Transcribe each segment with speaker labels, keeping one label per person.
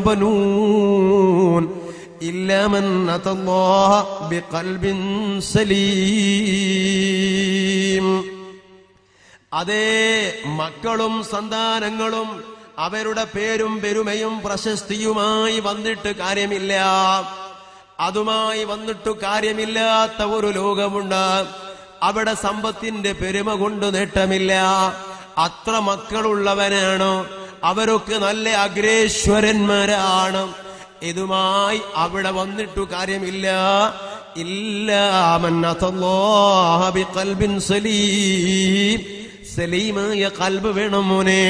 Speaker 1: وبنون إلا من أتى الله بقلب سليم അതേ മക്കളും സന്താനങ്ങളും അവരുടെ പേരും പെരുമയും പ്രശസ്തിയുമായി വന്നിട്ട് കാര്യമില്ല അതുമായി വന്നിട്ട് കാര്യമില്ലാത്ത ഒരു ലോകമുണ്ട് അവിടെ സമ്പത്തിന്റെ പെരുമ കൊണ്ട് നേട്ടമില്ല അത്ര മക്കളുള്ളവനാണ് അവരൊക്കെ നല്ല അഗ്രേശ്വരന്മാരാണ്. ഇതുമായി അവിടെ വന്നിട്ടു കാര്യമില്ല. സലീമായ കൽബ് വേണം മോനെ.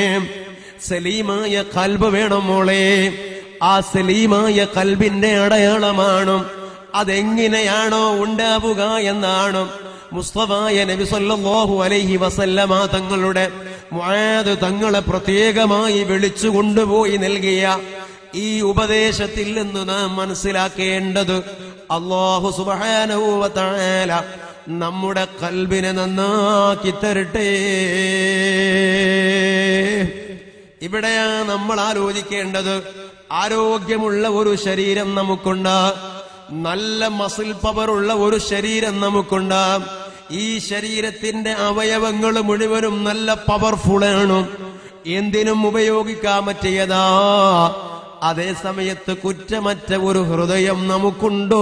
Speaker 1: സലീമായ കൽബ് വേണം മോളെ. ആ സലീമായ കൽബിന്റെ അടയാളമാണ്. അതെങ്ങനെയാണോ ഉണ്ടാവുക എന്നാണ് മുസ്തഫായ നബി സല്ലല്ലാഹു അലൈഹി വസല്ലമ തങ്ങളുടെ മുആദ് തങ്ങളെ പ്രത്യേകമായി വിളിച്ചു കൊണ്ടുപോയി നൽകിയ ഈ ഉപദേശത്തിൽ നിന്ന് നാം മനസ്സിലാക്കേണ്ടത് അള്ളാഹു വ നമ്മുടെ കൽബിനെ നന്നാക്കി തരട്ടെ. ഇവിടെയാ നമ്മൾ ആലോചിക്കേണ്ടത് ആരോഗ്യമുള്ള ഒരു ശരീരം നമുക്കുണ്ട് നല്ല മസിൽ പവറുള്ള ഒരു ശരീരം നമുക്കുണ്ട്. ഈ ശരീരത്തിന്റെ അവയവങ്ങൾ മുഴുവനും നല്ല പവർഫുൾ ആണ്. എന്തിനും ഉപയോഗിക്കാൻ പറ്റിയതാ അതേ സമയത്ത് കുറ്റമറ്റ ഒരു ഹൃദയം നമുക്കുണ്ടോ?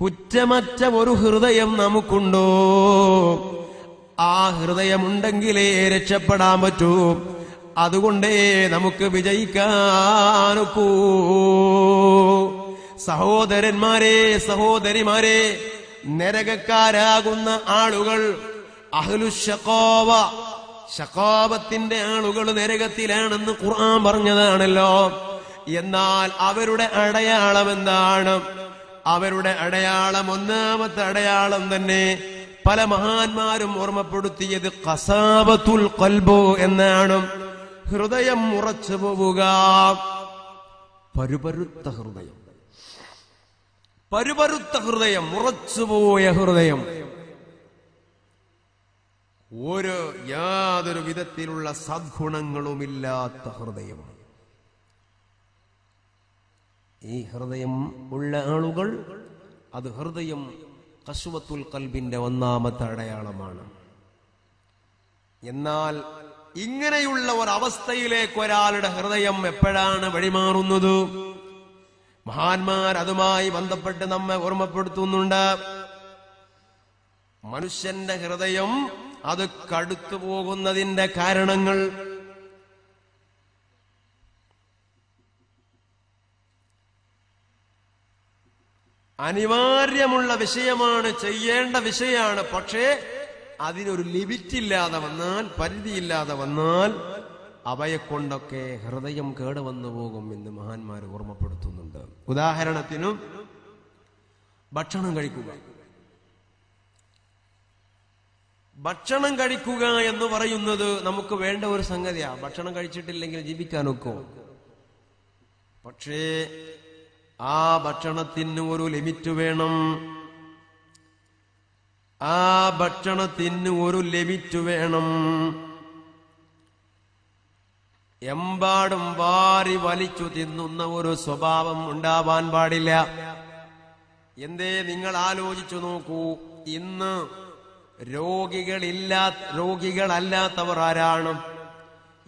Speaker 1: കുറ്റമറ്റ ഒരു ഹൃദയം നമുക്കുണ്ടോ? ആ ഹൃദയമുണ്ടെങ്കിലേ രക്ഷപ്പെടാൻ പറ്റൂ. അതുകൊണ്ടേ നമുക്ക് വിജയിക്കാനൊക്കൂ. സഹോദരന്മാരെ സഹോദരിമാരെ നരകക്കാരാകുന്ന ആളുകൾ അഹ്ലുഷക്കോവ ഷക്കോവത്തിന്റെ ആളുകൾ നരകത്തിലാണെന്ന് ഖുർആൻ പറഞ്ഞതാണല്ലോ. എന്നാൽ അവരുടെ അടയാളം എന്താണ്? അവരുടെ അടയാളം ഒന്നാമത്തെ അടയാളം തന്നെ പല മഹാന്മാരും ഓർമ്മപ്പെടുത്തിയത് കസാബത്തുൽ കൽബോ എന്നാണ്. ഹൃദയം ഉറച്ചു പോവുക പരുപരുത്ത ഹൃദയം. പരുപരുത്ത ഹൃദയം ഉറച്ചുപോയ ഹൃദയം. ഒരു യാതൊരു വിധത്തിലുള്ള സദ്ഗുണങ്ങളുമില്ലാത്ത ഹൃദയം. ഈ ഹൃദയം ഉള്ള ആളുകൾ അത് ഹൃദയം കശുവത്തുൽ കൽബിന്റെ ഒന്നാമത്തെ അടയാളമാണ്. എന്നാൽ ഇങ്ങനെയുള്ള ഒരവസ്ഥയിലേക്ക് ഒരാളുടെ ഹൃദയം എപ്പോഴാണ് വഴിമാറുന്നത്? മഹാന്മാർ അതുമായി ബന്ധപ്പെട്ട് നമ്മെ ഓർമ്മപ്പെടുത്തുന്നുണ്ട്. മനുഷ്യന്റെ ഹൃദയം അത് കടുത്തു പോകുന്നതിന്റെ കാരണങ്ങൾ. അനിവാര്യമുള്ള വിഷയമാണ് ചെയ്യേണ്ട വിഷയമാണ്. പക്ഷേ അതിനൊരു ലിമിറ്റ് ഇല്ലാതെ വന്നാൽ പരിധിയില്ലാതെ വന്നാൽ അവയെ കൊണ്ടൊക്കെ ഹൃദയം കേടുവന്നു പോകും എന്ന് മഹാന്മാർ ഓർമ്മപ്പെടുത്തുന്നുണ്ട്. ഉദാഹരണത്തിന് ഭക്ഷണം കഴിക്കുക. ഭക്ഷണം കഴിക്കുക എന്ന് പറയുന്നത് നമുക്ക് വേണ്ട ഒരു സംഗതിയാ. ഭക്ഷണം കഴിച്ചിട്ടില്ലെങ്കിൽ ജീവിക്കാനൊക്കോ പക്ഷേ ആ ഭക്ഷണത്തിന് ഒരു ലിമിറ്റ് വേണം. ആ ഭക്ഷണത്തിന് ഒരു ലിമിറ്റ് വേണം. എമ്പാടും വാരി വലിച്ചു തിന്നുന്ന ഒരു സ്വഭാവം ഉണ്ടാവാൻ പാടില്ല. എന്തേ നിങ്ങൾ ആലോചിച്ചു നോക്കൂ. ഇന്ന് രോഗികളില്ലാ രോഗികളല്ലാത്തവർ ആരാണ്?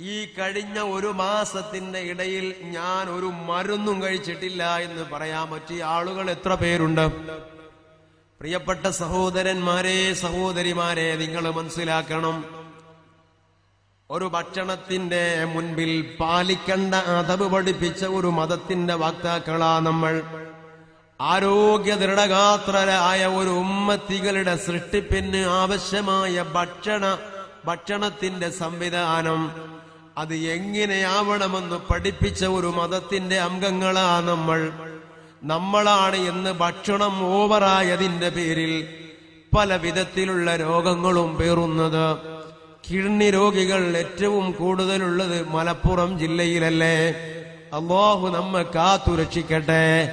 Speaker 1: ഈ കഴിഞ്ഞ ഒരു മാസത്തിന്റെ ഇടയിൽ ഞാൻ ഒരു മരുന്നും കഴിച്ചിട്ടില്ല എന്ന് പറയാൻ പറ്റിയ ആളുകൾ എത്ര പേരുണ്ട്? പ്രിയപ്പെട്ട സഹോദരന്മാരെ സഹോദരിമാരെ നിങ്ങൾ മനസ്സിലാക്കണം. ഒരു ഭക്ഷണത്തിന്റെ മുൻപിൽ പാലിക്കേണ്ട അതവ് പഠിപ്പിച്ച ഒരു മതത്തിന്റെ വക്താക്കളാ നമ്മൾ. ആരോഗ്യ ദൃഢഗാത്രരായ ഒരു ഉമ്മത്തികളുടെ സൃഷ്ടിപ്പിന് ആവശ്യമായ ഭക്ഷണ ഭക്ഷണത്തിന്റെ സംവിധാനം. അത് എങ്ങനെയാവണമെന്ന് പഠിപ്പിച്ച ഒരു മതത്തിന്റെ അംഗങ്ങളാ നമ്മൾ. നമ്മളാണ് എന്ന് ഭക്ഷണം ഓവറായതിന്റെ പേരിൽ പല വിധത്തിലുള്ള രോഗങ്ങളും പേറുന്നത്. കിഡ്നി രോഗികൾ ഏറ്റവും കൂടുതലുള്ളത് മലപ്പുറം ജില്ലയിലല്ലേ? അള്ളാഹു നമ്മെ കാത്തു രക്ഷിക്കട്ടെ.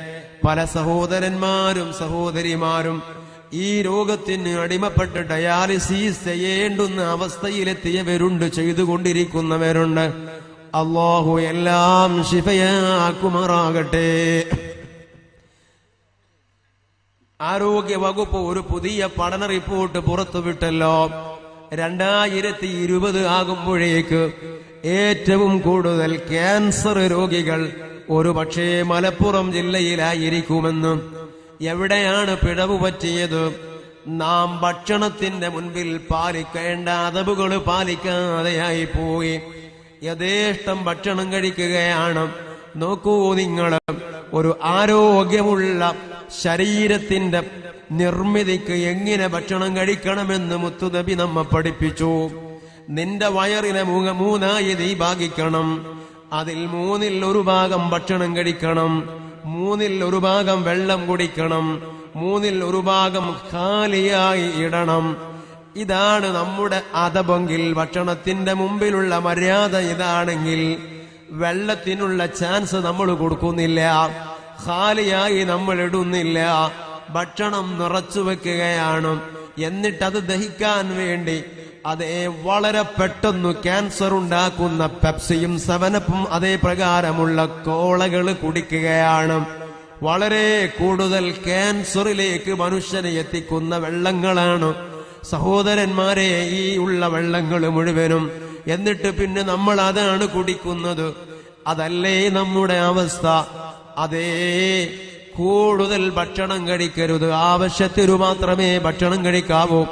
Speaker 1: പല സഹോദരന്മാരും സഹോദരിമാരും ഈ രോഗത്തിന് അടിമപ്പെട്ട് ഡയാലിസിസ് ചെയ്യേണ്ടുന്ന അവസ്ഥയിലെത്തിയവരുണ്ട് ചെയ്തുകൊണ്ടിരിക്കുന്നവരുണ്ട്. അള്ളാഹു എല്ലാം ശിഫയാക്കുമാറാകട്ടെ. ആരോഗ്യ വകുപ്പ് ഒരു പുതിയ പഠന റിപ്പോർട്ട് പുറത്തുവിട്ടല്ലോ. രണ്ടായിരത്തി ഇരുപത് ആകുമ്പോഴേക്ക് ഏറ്റവും കൂടുതൽ ക്യാൻസർ രോഗികൾ ഒരു പക്ഷേ മലപ്പുറം ജില്ലയിലായിരിക്കുമെന്ന്. എവിടെയാണ് പിഴവ് പറ്റിയത്? നാം ഭക്ഷണത്തിന്റെ മുൻപിൽ പാലിക്കേണ്ട അതവുകൾ പാലിക്കാതെയായി പോയി. യഥേഷ്ടം ഭക്ഷണം കഴിക്കുകയാണ്. നോക്കൂ നിങ്ങൾ ഒരു ആരോഗ്യമുള്ള ശരീരത്തിന്റെ നിർമ്മിതിക്ക് എങ്ങനെ ഭക്ഷണം കഴിക്കണമെന്ന് മുത്തുനബി നമ്മ പഠിപ്പിച്ചു. നിന്റെ വയറിനെ മൂന്നായി നീ ഭാഗിക്കണം അതിൽ മൂന്നിൽ ഒരു ഭാഗം ഭക്ഷണം കഴിക്കണം. മൂന്നിൽ ഒരു ഭാഗം വെള്ളം കുടിക്കണം. മൂന്നിൽ ഒരു ഭാഗം ഖാലിയായി ഇടണം. ഇതാണ് നമ്മുടെ അതപെങ്കിൽ ഭക്ഷണത്തിന്റെ മുമ്പിലുള്ള മര്യാദ ഇതാണെങ്കിൽ വെള്ളത്തിനുള്ള ചാൻസ് നമ്മൾ കൊടുക്കുന്നില്ല. ഖാലിയായി നമ്മൾ ഇടുന്നില്ല. ഭക്ഷണം നിറച്ചു വെക്കുകയാണ്. എന്നിട്ടത് ദഹിക്കാൻ വേണ്ടി അതേ വളരെ പെട്ടെന്ന് ക്യാൻസർ ഉണ്ടാക്കുന്ന പെപ്സിയും സെവനപ്പും അതേ പ്രകാരമുള്ള കോളകൾ കുടിക്കുകയാണ്. വളരെ കൂടുതൽ ക്യാൻസറിലേക്ക് മനുഷ്യനെ എത്തിക്കുന്ന വെള്ളങ്ങളാണ്. സഹോദരന്മാരെ ഈ ഉള്ള വെള്ളങ്ങൾ മുഴുവനും. എന്നിട്ട് പിന്നെ നമ്മൾ അതാണ് കുടിക്കുന്നത്. അതല്ലേ നമ്മുടെ അവസ്ഥ. അതേ കൂടുതൽ ഭക്ഷണം കഴിക്കരുത്. ആവശ്യത്തിനു മാത്രമേ ഭക്ഷണം കഴിക്കാവൂ.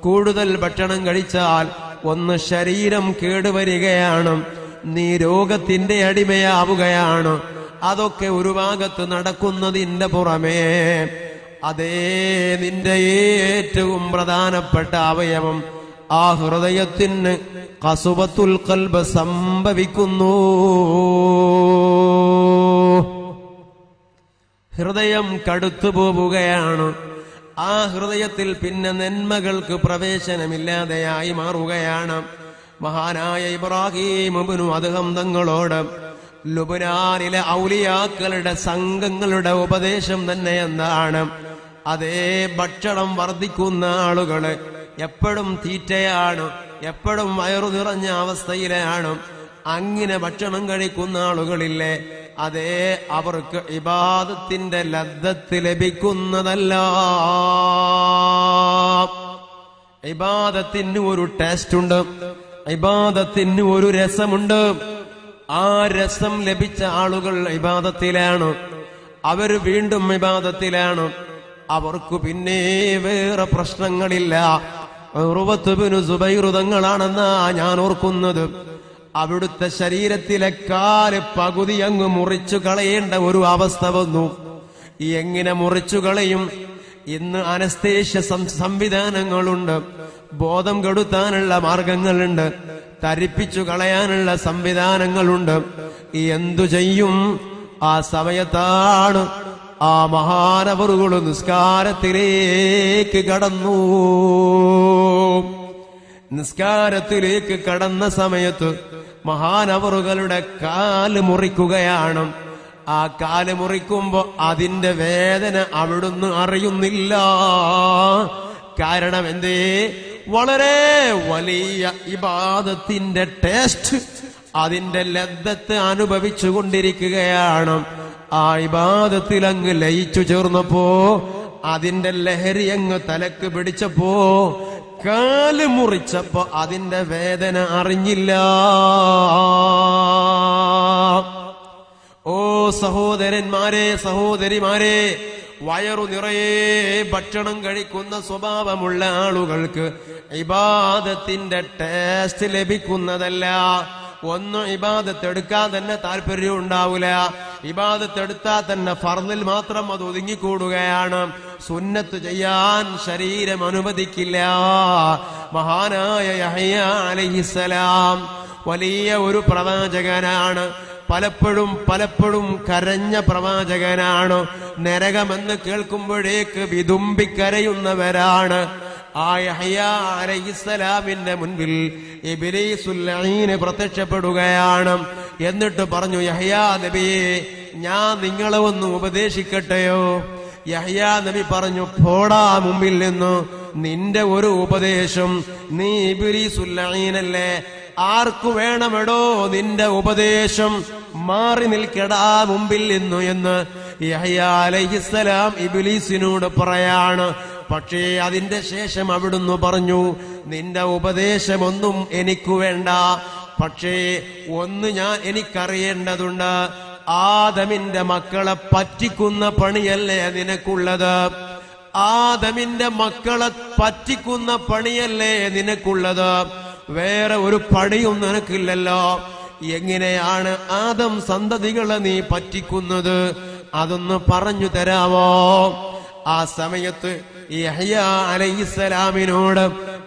Speaker 1: കൂടുതൽ ഭക്ഷണം കഴിച്ചാൽ ഒന്ന് ശരീരം കേടുവരികയാണ്. നീ രോഗത്തിന്റെ അടിമയാവുകയാണ്. അതൊക്കെ ഒരു ഭാഗത്ത് നടക്കുന്നതിന്റെ പുറമേ. അതേ നിന്റെ ഏറ്റവും പ്രധാനപ്പെട്ട അവയവം ആ ഹൃദയത്തിന് കസുബത്തുൽ കൽബ് സംഭവിക്കുന്നു. ഹൃദയം കടുത്തു പോവുകയാണ്. ആ ഹൃദയത്തിൽ പിന്നെ നന്മകൾക്ക് പ്രവേശനമില്ലാതെയായി മാറുകയാണ്. മഹാനായ ഇബ്രാഹിം അദ്ദേഹം തങ്ങളോട് ലുബുനാനിലെ ഔലിയാക്കളുടെ സംഘങ്ങളുടെ ഉപദേശം തന്നെ എന്താണ്? അതേ ഭക്ഷണം വർദ്ധിക്കുന്ന ആളുകൾ എപ്പോഴും തീറ്റയാണ് എപ്പോഴും വയറു നിറഞ്ഞ അവസ്ഥയിലാണ്. അങ്ങനെ ഭക്ഷണം കഴിക്കുന്ന ആളുകളില്ലേ? അതേ അവർക്ക് ഇബാദത്തിന്റെ ലബ്ധത്ത് ലഭിക്കുന്നതല്ല. ഇബാദത്തിന് ഒരു ടേസ്റ്റ് ഉണ്ട്. ഇബാദത്തിന് ഒരു രസമുണ്ട്. ആ രസം ലഭിച്ച ആളുകൾ ഇബാദത്തിലാണ്. അവർ വീണ്ടും ഇബാദത്തിലാണ്. അവർക്ക് പിന്നെ വേറെ പ്രശ്നങ്ങളില്ല. ഉറുവത്തുബിനു സുബൈറുതങ്ങളാണെന്നാ ഞാൻ ഓർക്കുന്നത്. അവിടുത്തെ ശരീരത്തിലെ കാൽ പകുതി അങ്ങ് മുറിച്ചു കളയേണ്ട ഒരു അവസ്ഥ വന്നു. എങ്ങനെ മുറിച്ചു കളയും? ഇന്ന് അനസ്തേഷ്യ സംവിധാനങ്ങളുണ്ട്. ബോധം കെടുത്താനുള്ള മാർഗങ്ങളുണ്ട്. തരിപ്പിച്ചു കളയാനുള്ള സംവിധാനങ്ങളുണ്ട്. എന്തു ചെയ്യും? ആ സമയത്താണ് ആ മഹാനവറുകൾ നിസ്കാരത്തിലേക്ക് കടന്നു. നിസ്കാരത്തിലേക്ക് കടന്ന സമയത്ത് മഹാനവറുകളുടെ കാൽ മുറിക്കുകയാണ്. ആ കാൽ മുറിക്കുമ്പോ അതിന്റെ വേദന അവിടുന്ന് അറിയുന്നില്ല. കാരണം എന്തേ? വളരെ വലിയ ഇബാദത്തിന്റെ ടേസ്റ്റ് അതിന്റെ ലബ്ധത്ത് അനുഭവിച്ചു കൊണ്ടിരിക്കുകയാണ്. ആ ഇബാദത്തിൽ അങ്ങ് ലയിച്ചു ചേർന്നപ്പോ അതിന്റെ ലഹരി അങ്ങ് തലക്ക് പിടിച്ചപ്പോ കാൽ മുറിച്ചപ്പോ അതിന്റെ വേദന അറിഞ്ഞില്ല. ഓ സഹോദരന്മാരെ സഹോദരിമാരെ വയറു നിറയെ ഭക്ഷണം കഴിക്കുന്ന സ്വഭാവമുള്ള ആളുകൾക്ക് ഇബാദത്തിന്റെ ടേസ്റ്റ് ലഭിക്കുന്നതല്ല. ഒന്ന് ഇബാദത്തെടുക്കാൻ തന്നെ താല്പര്യം ഉണ്ടാവൂല. ഇബാദത്തെടുത്താൽ തന്നെ ഫർദിൽ മാത്രം അത് ഒതുങ്ങിക്കൂടുകയാണ്. സുന്നത്ത് ചെയ്യാൻ ശരീരം അനുവദിക്കില്ല. മഹാനായ അലഹിസലാം വലിയ ഒരു പ്രവാചകനാണ്. പലപ്പോഴും പലപ്പോഴും കരഞ്ഞ പ്രവാചകനാണ്. നരകമെന്ന് കേൾക്കുമ്പോഴേക്ക് വിതുമ്പിക്കരയുന്നവരാണ്. ആ അലൈഹിസ്സലാമിന്റെ മുൻപിൽ ഇബ്ലീസുൽ ലഈന് പ്രത്യക്ഷപ്പെടുകയാണ്. എന്നിട്ട് പറഞ്ഞു യഹയാ നബിയെ ഞാൻ നിങ്ങളെ ഒന്ന് ഉപദേശിക്കട്ടെയോ? യഹയാ നബി പറഞ്ഞു പോടാ മുമ്പിൽ നിന്നു. നിന്റെ ഒരു ഉപദേശം നീ ഇബിലീസുല്ലീനല്ലേ ആർക്കു വേണമെടോ നിന്റെ ഉപദേശം? മാറി നിൽക്കടാ മുമ്പിൽ നിന്നു എന്ന് യഹയാ അലൈഹിസ്സലാം ഇബിലീസിനോട് പറയാണ്. പക്ഷേ അതിന്റെ ശേഷം അവിടുന്ന് പറഞ്ഞു നിന്റെ ഉപദേശമൊന്നും എനിക്കു വേണ്ട. പക്ഷേ ഒന്ന് ഞാൻ എനിക്കറിയേണ്ടതുണ്ട്. ആദമിന്റെ മക്കളെ പറ്റിക്കുന്ന പണിയല്ലേ നിനക്കുള്ളത്? ആദമിന്റെ മക്കളെ പറ്റിക്കുന്ന പണിയല്ലേ നിനക്കുള്ളത്? വേറെ ഒരു പണിയും നിനക്കില്ലല്ലോ. എങ്ങനെയാണ് ആദം സന്തതികളെ നീ പറ്റിക്കുന്നത്? അതൊന്ന് പറഞ്ഞു തരാമോ? ആ സമയത്ത് യഹ്യ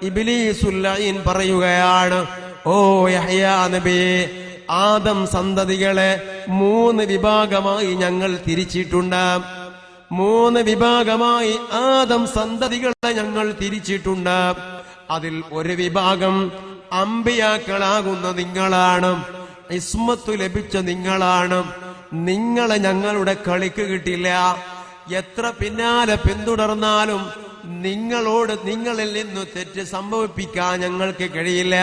Speaker 1: ഇബ്ലീസുല്ലഈൻ പറയുകയാണ് ഓ യഹ്യ നബിയെ ആദം സന്തതികളെ മൂന്ന് വിഭാഗമായി ഞങ്ങൾ തിരിച്ചിട്ടുണ്ട്. മൂന്ന് വിഭാഗമായി ആദം സന്തതികളെ ഞങ്ങൾ തിരിച്ചിട്ടുണ്ട്. അതിൽ ഒരു വിഭാഗം അമ്പിയാക്കളാകുന്ന നിങ്ങളാണ് ഇസ്മത്തു ലഭിച്ച നിങ്ങളാണ്. നിങ്ങളെ ഞങ്ങളുടെ കളിക്ക് കിട്ടില്ല. എത്ര പിന്നാലെ പിന്തുടർന്നാലും നിങ്ങളോട് നിങ്ങളിൽ നിന്ന് തെറ്റ് സംഭവിപ്പിക്കാൻ ഞങ്ങൾക്ക് കഴിയില്ല.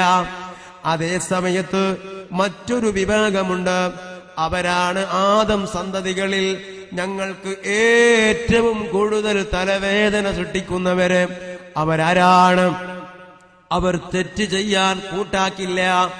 Speaker 1: അതേ സമയത്ത് മറ്റൊരു വിഭാഗമുണ്ട്. അവരാണ് ആദം സന്തതികളിൽ ഞങ്ങൾക്ക് ഏറ്റവും കൂടുതൽ തലവേദന സൃഷ്ടിക്കുന്നവര്. അവരാരാണ്? അവർ തെറ്റ് ചെയ്യാൻ കൂട്ടാക്കില്ല.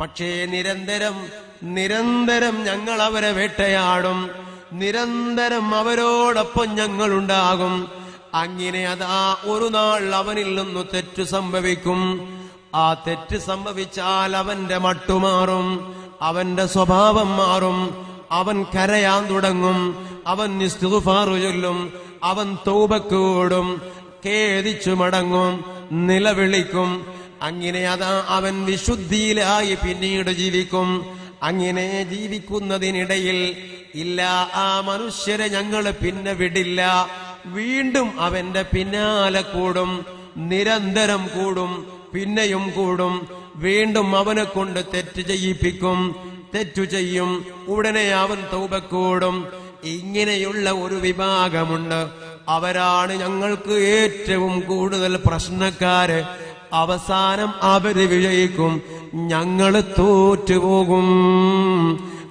Speaker 1: പക്ഷേ നിരന്തരം നിരന്തരം ഞങ്ങൾ അവരെ വേട്ടയാടും. നിരന്തരം അവരോടൊപ്പം ഞങ്ങളുണ്ടാകും. അങ്ങനെ അതാ ഒരു നാൾ അവനിൽ നിന്ന് തെറ്റ് സംഭവിക്കും. ആ തെറ്റ് സംഭവിച്ചാൽ അവന്റെ മട്ടുമാറും അവന്റെ സ്വഭാവം മാറും അവൻ കരയാൻ തുടങ്ങും അവൻ നിസ്തുഫാറു ചൊല്ലും അവൻ തൂപക്കൂടും ഖേദിച്ചു മടങ്ങും നിലവിളിക്കും. അങ്ങനെ അതാ അവൻ വിശുദ്ധിയിലായി പിന്നീട് ജീവിക്കും. അങ്ങനെ ജീവിക്കുന്നതിനിടയിൽ ഇല്ല ആ മനുഷ്യരെ ഞങ്ങൾ പിന്നെ വിടില്ല. വീണ്ടും അവന്റെ പിന്നാലെ കൂടും നിരന്തരം കൂടും പിന്നെയും കൂടും. വീണ്ടും അവനെ കൊണ്ട് തെറ്റ് ചെയ്യിപ്പിക്കും തെറ്റു ചെയ്യും. ഉടനെ അവൻ തൂപക്കൂടും ഇങ്ങനെയുള്ള ഒരു വിഭാഗമുണ്ട്. അവരാണ് ഞങ്ങൾക്ക് ഏറ്റവും കൂടുതൽ പ്രശ്നക്കാര്. അവസാനം അവർ വിജയിക്കും. ഞങ്ങൾ തോറ്റുപോകും.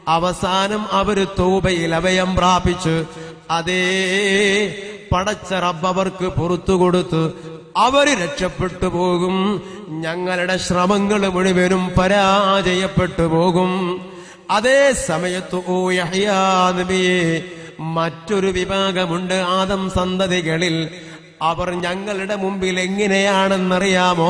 Speaker 1: അവസാനം അവർ തൗബയിൽ അവയം പ്രാപിച്ച് അതേ പടച്ച റബ്ബ് അവർക്ക് പുറത്തു കൊടുത്ത് അവർ രക്ഷപ്പെട്ടു പോകും. ഞങ്ങളുടെ ശ്രമങ്ങൾ മുഴുവനും പരാജയപ്പെട്ടു പോകും. അതേ സമയത്ത് ഓ യഹ്യാ നബിയെ മറ്റൊരു വിഭാഗമുണ്ട് ആദം സന്തതികളിൽ. അവർ ഞങ്ങളുടെ മുമ്പിൽ എങ്ങനെയാണെന്നറിയാമോ?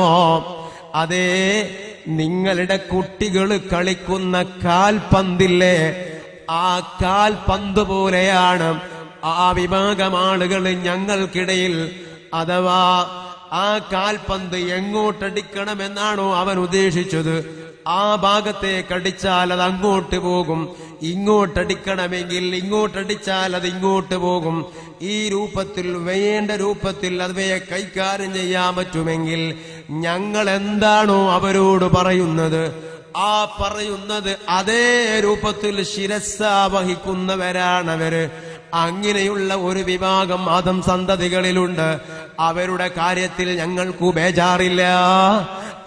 Speaker 1: അതേ നിങ്ങളുടെ കുട്ടികൾ കളിക്കുന്ന കാൽപന്തില്ലേ? ആ കാൽപന്ത് പോലെയാണ് ആ വിഭാഗം ആളുകൾ ഞങ്ങൾക്കിടയിൽ. അഥവാ ആ കാൽപന്ത് എങ്ങോട്ടടിക്കണമെന്നാണോ അവൻ ഉദ്ദേശിച്ചത്. ആ ഭാഗത്തെ കടിച്ചാൽ അത് അങ്ങോട്ട് പോകും. ഇങ്ങോട്ടടിക്കണമെങ്കിൽ ഇങ്ങോട്ടടിച്ചാൽ അത് ഇങ്ങോട്ട് പോകും. ഈ രൂപത്തിൽ വേണ്ട രൂപത്തിൽ അവയെ കൈകാര്യം ചെയ്യാൻ പറ്റുമെങ്കിൽ ഞങ്ങൾ എന്താണോ അവരോട് പറയുന്നത്? ആ പറയുന്നത് അതേ രൂപത്തിൽ ശിരസാവഹിക്കുന്നവരാണവര് അങ്ങനെയുള്ള ഒരു വിഭാഗം ആദം സന്തതികളിലുണ്ട്. അവരുടെ കാര്യത്തിൽ ഞങ്ങൾക്ക് ബേജാറില്ല.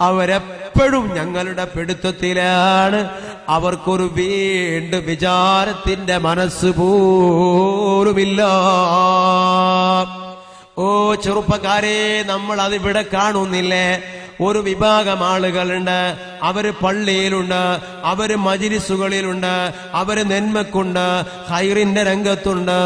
Speaker 1: അവരെപ്പോഴും ഞങ്ങളുടെ പിടുത്തത്തിലാണ്. അവർക്കൊരു വീണ്ട് വിചാരത്തിന്റെ മനസ്സ് പോലുമില്ല. ഓ ചെറുപ്പക്കാരെ നമ്മൾ അതിവിടെ കാണുന്നില്ലേ. ഒരു വിഭാഗം ആളുകളുണ്ട്. അവർ പള്ളിയിലുണ്ട്. അവർ മജിലിസുകളിലുണ്ട്. അവർ നെന്മക്കുണ്ട്. ഹൈറിന്റെ രംഗത്തുണ്ട്.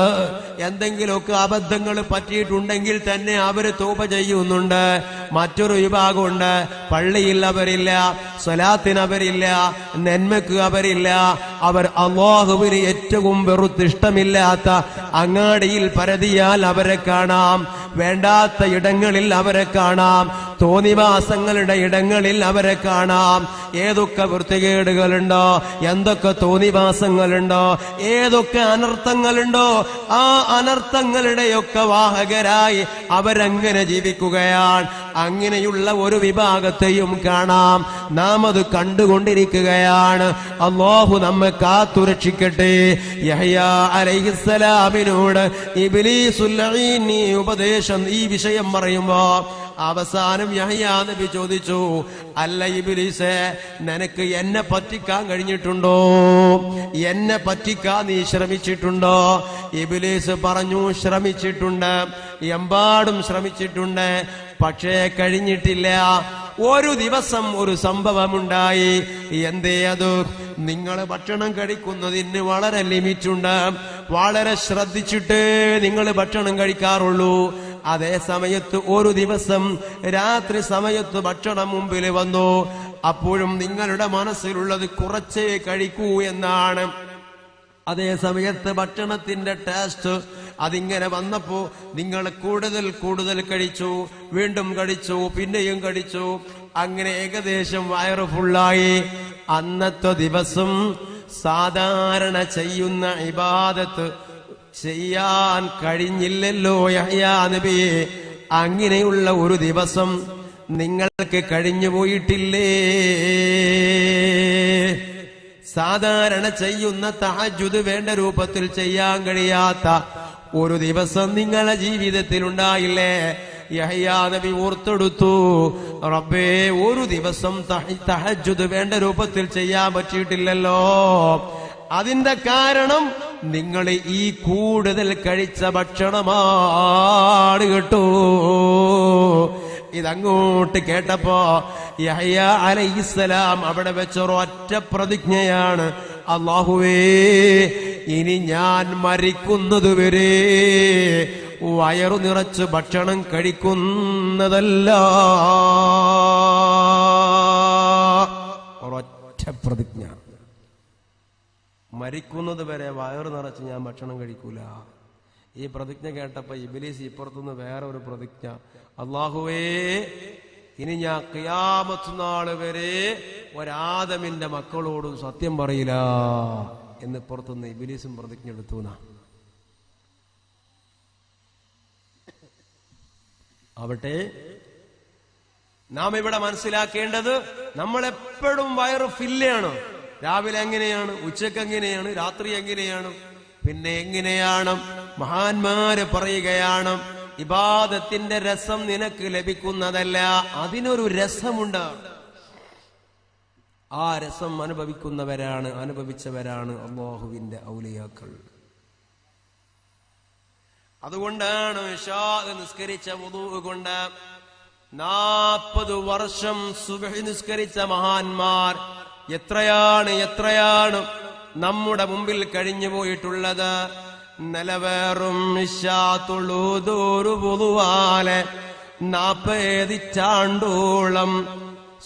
Speaker 1: എന്തെങ്കിലുമൊക്കെ അബദ്ധങ്ങൾ പറ്റിയിട്ടുണ്ടെങ്കിൽ തന്നെ അവർ തോപ ചെയ്യുന്നുണ്ട്. മറ്റൊരു വിഭാഗമുണ്ട്. പള്ളിയിൽ അവരില്ല സ്വലാത്തിന് അവരില്ല നന്മക്ക് അവരില്ല. അവർ അള്ളാഹുവിന് ഏറ്റവും വെറുത്തിഷ്ടമില്ലാത്ത അങ്ങാടിയിൽ പരതിയാൽ അവരെ കാണാം. വേണ്ടാത്ത ഇടങ്ങളിൽ അവരെ കാണാം. തോന്നിവാസങ്ങളുടെ ഇടങ്ങളിൽ അവരെ കാണാം. ഏതൊക്കെ വൃത്തികേടുകളുണ്ടോ എന്തൊക്കെ തോന്നിവാസങ്ങളുണ്ടോ ഏതൊക്കെ അനർത്ഥങ്ങളുണ്ടോ ആ അനർത്ഥങ്ങളുടെയൊക്കെ വാഹകരായി അവരങ്ങനെ ജീവിക്കുകയാണ്. അങ്ങനെയുള്ള ഒരു വിഭാഗത്തെയും കാണാം. നാം അത് കണ്ടുകൊണ്ടിരിക്കുകയാണ്. അള്ളാഹു നമ്മെ കാത്തുരക്ഷിക്കട്ടെ. അലൈഹിസ്സലാമിനോട് ഉപദേശം ഈ വിഷയം പറയുമ്പോ അവസാനം യഹ്യാ നബി ചോദിച്ചു അല്ല ഇബിലീസേ നിനക്ക് എന്നെ പറ്റിക്കാൻ കഴിഞ്ഞിട്ടുണ്ടോ? എന്നെ പറ്റിക്കാൻ നീ ശ്രമിച്ചിട്ടുണ്ടോ? ഇബിലീസ് പറഞ്ഞു ശ്രമിച്ചിട്ടുണ്ട്. എമ്പാടും ശ്രമിച്ചിട്ടുണ്ട്. പക്ഷേ കഴിഞ്ഞിട്ടില്ല. ഒരു ദിവസം ഒരു സംഭവമുണ്ടായി. എന്തേ അത്? നിങ്ങൾ ഭക്ഷണം കഴിക്കുന്നതിന് വളരെ ലിമിറ്റുണ്ട്. വളരെ ശ്രദ്ധിച്ചിട്ട് നിങ്ങൾ ഭക്ഷണം കഴിക്കാറുള്ളൂ. അതേ സമയത്ത് ഒരു ദിവസം രാത്രി സമയത്ത് ഭക്ഷണം മുമ്പിൽ വന്നു. അപ്പോഴും നിങ്ങളുടെ മനസ്സിലുള്ളത് കുറച്ചേ കഴിക്കൂ എന്നാണ്. അതേ സമയത്ത് ഭക്ഷണത്തിന്റെ ടേസ്റ്റ് അതിങ്ങനെ വന്നപ്പോ നിങ്ങൾ കൂടുതൽ കൂടുതൽ കഴിച്ചു വീണ്ടും കഴിച്ചു പിന്നെയും കഴിച്ചു. അങ്ങനെ ഏകദേശം വയറ് ഫുള്ളായി. അന്നത്തെ ദിവസം സാധാരണ ചെയ്യുന്ന ഇബാദത്ത് ചെയ്യാൻ കഴിഞ്ഞില്ലല്ലോ യഹ്യാ നബിയെ അങ്ങനെയുള്ള ഒരു ദിവസം നിങ്ങൾക്ക് കഴിഞ്ഞു പോയിട്ടില്ലേ? സാധാരണ ചെയ്യുന്ന തഹജുദ് വേണ്ട രൂപത്തിൽ ചെയ്യാൻ കഴിയാത്ത ഒരു ദിവസം നിങ്ങളെ ജീവിതത്തിൽ ഉണ്ടായില്ലേ നബി ഓർത്തെടുത്തു. റബ്ബേ ഒരു ദിവസം തഹജുദ് വേണ്ട രൂപത്തിൽ ചെയ്യാൻ പറ്റിയിട്ടില്ലല്ലോ. അതിന്റെ കാരണം നിങ്ങൾ ഈ കൂടുതൽ കഴിച്ച ഭക്ഷണമാണ് കേട്ടോ. ഇതങ്ങോട്ട് കേട്ടപ്പോ യഹ്യ അലൈഹിസ്സലാം അവിടെ വെച്ചൊരു ഒറ്റ പ്രതിജ്ഞയാണ് അള്ളാഹുവേ ഇനി ഞാൻ മരിക്കുന്നതുവരെ വയറു നിറച്ച് ഭക്ഷണം കഴിക്കുന്നതല്ല. ഒരൊറ്റ പ്രതിജ്ഞ. മരിക്കുന്നത് വരെ വയറു നിറച്ച് ഞാൻ ഭക്ഷണം കഴിക്കൂല. ഈ പ്രതിജ്ഞ കേട്ടപ്പോ ഇബിലീസ് ഇപ്പുറത്തുനിന്ന് വേറെ ഒരു പ്രതിജ്ഞ. അള്ളാഹുവേ ഇനി ഞാൻ കിയാമത്ത് നാൾ വരെ ഒരാദമിന്റെ മക്കളോടും സത്യം പറയില്ല. എന്ന് പുറത്തുനിന്ന് ഇബിലീസും പ്രതിജ്ഞ എടുത്തു ആവട്ടെ. നാം ഇവിടെ മനസ്സിലാക്കേണ്ടത് നമ്മൾ എപ്പോഴും വയറ് ഫില്ലാണ്. രാവിലെ എങ്ങനെയാണ്? ഉച്ചയ്ക്ക് എങ്ങനെയാണ്? രാത്രി എങ്ങനെയാണ്? പിന്നെ എങ്ങനെയാണ്? മഹാന്മാര് പറയുകയാണ് ഇബാദത്തിന്റെ രസം നിനക്ക് ലഭിക്കുന്നതല്ല അതിനൊരു രസമുണ്ട്. ആ രസം അനുഭവിക്കുന്നവരാണ് അനുഭവിച്ചവരാണ് അള്ളാഹുവിന്റെ ഔലിയാക്കൾ. അതുകൊണ്ടാണ് നിസ്കരിച്ച കൊണ്ട് നാൽപ്പത് വർഷം സുബഹി നിസ്കരിച്ച മഹാന്മാർ എത്രയാണ് എത്രയാണ് നമ്മുടെ മുമ്പിൽ കഴിഞ്ഞു പോയിട്ടുള്ളത്. നിലവേറും വിശ്വാത്തുള്ളൂതോരു പൊതുവാലെ നാപ്പേതിച്ചാണ്ടോളം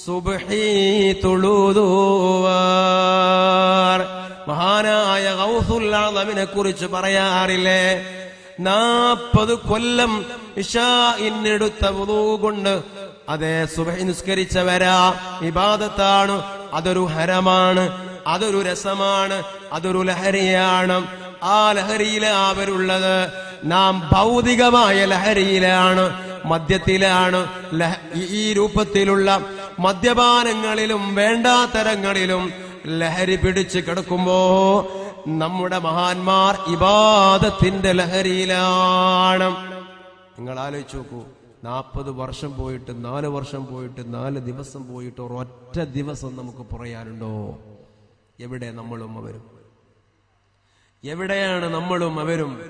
Speaker 1: സുബഹി തുളുതുവാർ മഹാനായ ഗൗസുല്ലാമിനെ കുറിച്ച് പറയാറില്ലേ? നാപ്പത് കൊല്ലം ഇഷാഇന്നെടുത്ത വുളൂ കൊണ്ട് അതെ സുബഹി നിസ്കരിച്ചവരാ. ഇബാദത്താണ് അതൊരു ഹരമാണ് അതൊരു രസമാണ് അതൊരു ലഹരിയാണ്. ആ ലഹരിയിലെ അവരുള്ളത്. നാം ഭൗതികമായ ലഹരിയിലാണ് മദ്യത്തിലാണ് ഈ രൂപത്തിലുള്ള മദ്യപാനങ്ങളിലും വേണ്ടാത്തരങ്ങളിലും ലഹരി പിടിച്ച് കിടക്കുമ്പോ നമ്മുടെ മഹാന്മാർ ഇബാദത്തിന്റെ ലഹരിയിലാണ്. നിങ്ങൾ ആലോചിച്ച് നോക്കൂ നാൽപ്പത് വർഷം പോയിട്ട് നാല് വർഷം പോയിട്ട് നാല് ദിവസം പോയിട്ട് ഒരൊറ്റ ദിവസം നമുക്ക് പറയാനുണ്ടോ? എവിടെ നമ്മളും അവരും? എവിടെയാണ് നമ്മളും അവരും?